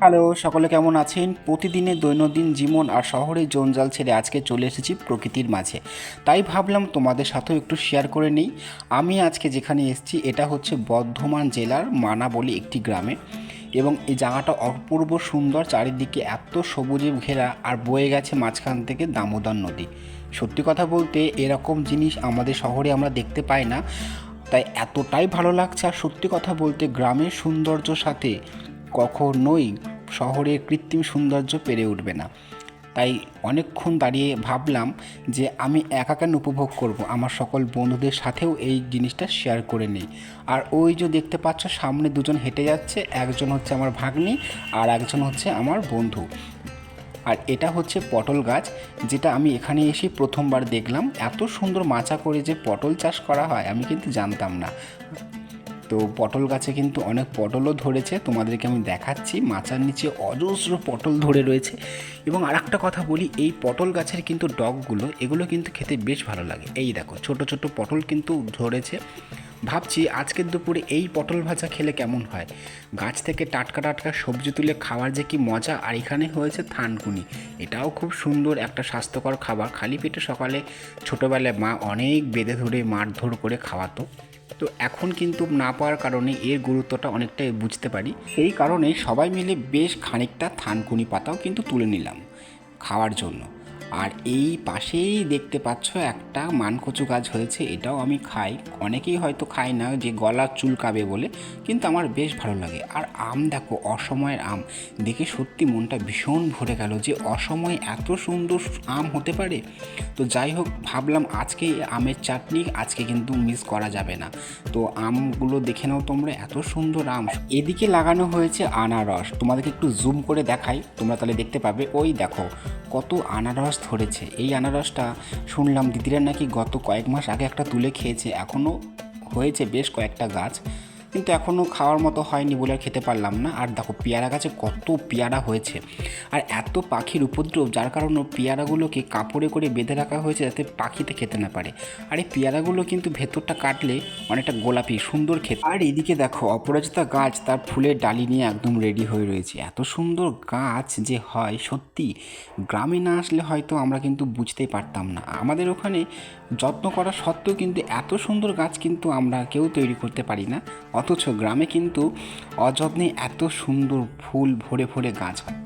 Hello, সকলে কেমন আছেন? প্রতিদিনের দৈনন্দিন জীবন আর শহরের জঞ্জাল ছেড়ে আজকে চলে এসেছি প্রকৃতির মাঝে। তাই ভাবলাম তোমাদের সাথেও একটু শেয়ার করে নিই। আমি আজকে যেখানে এসেছি, এটা হচ্ছে বর্ধমান জেলার মানা বলে একটি গ্রামে। এবং এই জায়গাটা অপূর্ব সুন্দর, চারিদিকে এত সবুজে ঘেরা আর বয়ে গেছে মাঝখান থেকে দামোদর নদী। সত্যি কথা বলতে, এরকম জিনিস আমাদের শহরে আমরা দেখতে পাই না। তাই এতটাই ভালো লাগছে। আর সত্যি কথা বলতে, গ্রামের সৌন্দর্য সাথে কখনোই শহরের কৃত্রিম সৌন্দর্য পেরে উঠবে না। তাই অনেকক্ষণ দাঁড়িয়ে ভাবলাম যে আমি একা কেন উপভোগ করব? আমার সকল বন্ধুদের সাথেও এই জিনিসটা শেয়ার করে নিই। আর ওই যে দেখতে পাচ্ছ, সামনে দুজন হেঁটে যাচ্ছে, একজন হচ্ছে আমার ভাগ্নি আর একজন হচ্ছে আমার বন্ধু। আর এটা হচ্ছে পটল গাছ, যেটা আমি এখানে এসে প্রথমবার দেখলাম। এত সুন্দর মাচা করে যে পটল চাষ করা হয়, আমি কিন্তু জানতাম না। তো পটল গাছে কিন্তু অনেক পটলও ধরেছে। তোমাদেরকে আমি দেখাচ্ছি, মাচার নিচে অজস্র পটল ধরে রয়েছে। এবং আর একটা কথা বলি, এই পটল গাছের কিন্তু ডগগুলো, এগুলো কিন্তু খেতে বেশ ভালো লাগে। এই দেখো, ছোট ছোট পটল কিন্তু ধরেছে। ভাবছি আজকের দুপুরে এই পটল ভাজা খেলে কেমন হয়? গাছ থেকে টাটকা টাটকা সবজি তুলে খাওয়ার যে কি মজা, আর এখানে হয়েছে থানকুনি। এটাও খুব সুন্দর, একটা স্বাস্থ্যকর খাবার। খালি পেটে সকালে ছোটোবেলায় মা অনেক বেঁধে ধরে, মারধর করে খাওয়াতো। তো এখন কিন্তু না পাওয়ার কারণে এর গুরুত্বটা অনেকটাই বুঝতে পারি। এই কারণে সবাই মিলে বেশ খানিকটা থানকুনি পাতাও কিন্তু তুলে নিলাম খাওয়ার জন্য। আর এই পাশেই দেখতে পাচ্ছ একটা মানকচু গাছ হয়েছে, এটাও আমি খাই। অনেকেই হয়তো খায় না, যে গলা চুলকাবে বলে, কিন্তু আমার বেশ ভালো লাগে। আর আম দেখো, অসময়ের আম। দেখে সত্যি মনটা ভীষণ ভরে গেল যে অসময়ে এত সুন্দর আম হতে পারে। তো যাই হোক, ভাবলাম আজকে আমের চাটনি, আজকে কিন্তু মিস করা যাবে না। তো আমগুলো দেখে নাও তোমরা, এত সুন্দর আম। এদিকে লাগানো হয়েছে আনারস। তোমাদেরকে একটু জুম করে দেখাই। তোমরা তাহলে দেখতে পাবে, ওই দেখো কত আনারস ধরেছে। এই আনারসটা শুনলাম দিদিরা নাকি গত কয়েক মাস আগে একটা তুলে খেয়েছে। এখনও হয়েছে বেশ কয়েকটা গাছ। কিন্তু এখনও খাওয়ার মতো হয়নি বলে আর খেতে পারলাম না। আর দেখো, পেয়ারা গাছে কত পেয়ারা হয়েছে। আর এত পাখির উপদ্রব, যার কারণে পেয়ারাগুলোকে কাপড়ে করে বেঁধে রাখা হয়েছে যাতে পাখিতে খেতে না পারে। আর এই পেয়ারাগুলো কিন্তু ভেতরটা কাটলে অনেকটা গোলাপি, সুন্দর খেতে। আর এদিকে দেখো, অপরাজিতা গাছ তার ফুলের ডালি নিয়ে একদম রেডি হয়ে রয়েছে। এত সুন্দর গাছ যে হয়, সত্যি গ্রামে না আসলে হয়তো আমরা কিন্তু বুঝতেই পারতাম না। আমাদের ওখানে যত্ন করা সত্ত্বেও কিন্তু এত সুন্দর গাছ কিন্তু আমরা কেউ তৈরি করতে পারি না। অথচ গ্রামে কিন্তু অযত্নে এত সুন্দর ফুল ভরে ভরে গাছ হয়।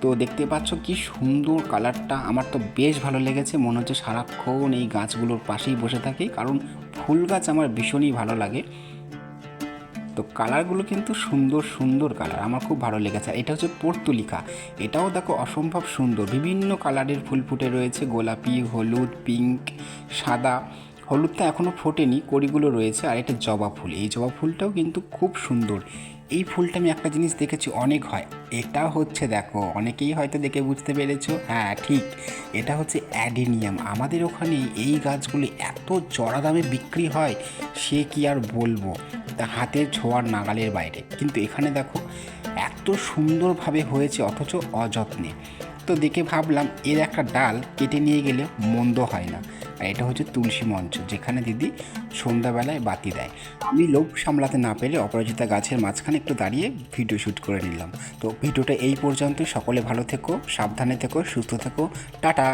তো দেখতে পাচ্ছ কি সুন্দর কালারটা, আমার তো বেশ ভালো লেগেছে। মনে হচ্ছে সারাক্ষণ এই গাছগুলোর পাশেই বসে থাকি, কারণ ফুল গাছ আমার ভীষণই ভালো লাগে। তো কালারগুলো কিন্তু সুন্দর সুন্দর কালার, আমার খুব ভালো লেগেছে। এটা হচ্ছে পর্তুলিকা। এটাও দেখো অসম্ভব সুন্দর। বিভিন্ন কালারের ফুল ফুটে রয়েছে। গোলাপি, হলুদ, পিঙ্ক, সাদা। হলুদটা এখনও ফোটেনি, কড়িগুলো রয়েছে আর এটা জবা ফুল। এই জবা ফুলটাও কিন্তু খুব সুন্দর। এই ফুলটা আমি একটা জিনিস দেখেছি, অনেক হয়। এটা হচ্ছে দেখো, অনেকেই হয়তো দেখে বুঝতে পেরেছ। হ্যাঁ ঠিক। এটা হচ্ছে অ্যাডিনিয়াম। আমাদের ওখানে এই গাছগুলি এত চড়া দামে বিক্রি হয়, সে কি আর বলব? তা হাতের ছোঁয়ার নাগালের বাইরে। কিন্তু এখানে দেখো, এত সুন্দরভাবে হয়েছে, অথচ অযত্নে। তো দেখে ভাবলাম, এর একটা ডাল কেটে নিয়ে গেলে মন্দ হয় না। আর এটা হচ্ছে তুলসী মঞ্চ, যেখানে দিদি সন্ধ্যাবেলায় বাতি দেয়। আমি লোভ সামলাতে না পেরে অপরাজিতা গাছের মাঝখানে একটু দাঁড়িয়ে ভিডিও শ্যুট করে নিলাম। তো ভিডিওটা এই পর্যন্ত সকলে ভালো থেকো, সাবধানে থেকো, সুস্থ থেকো। টাটা!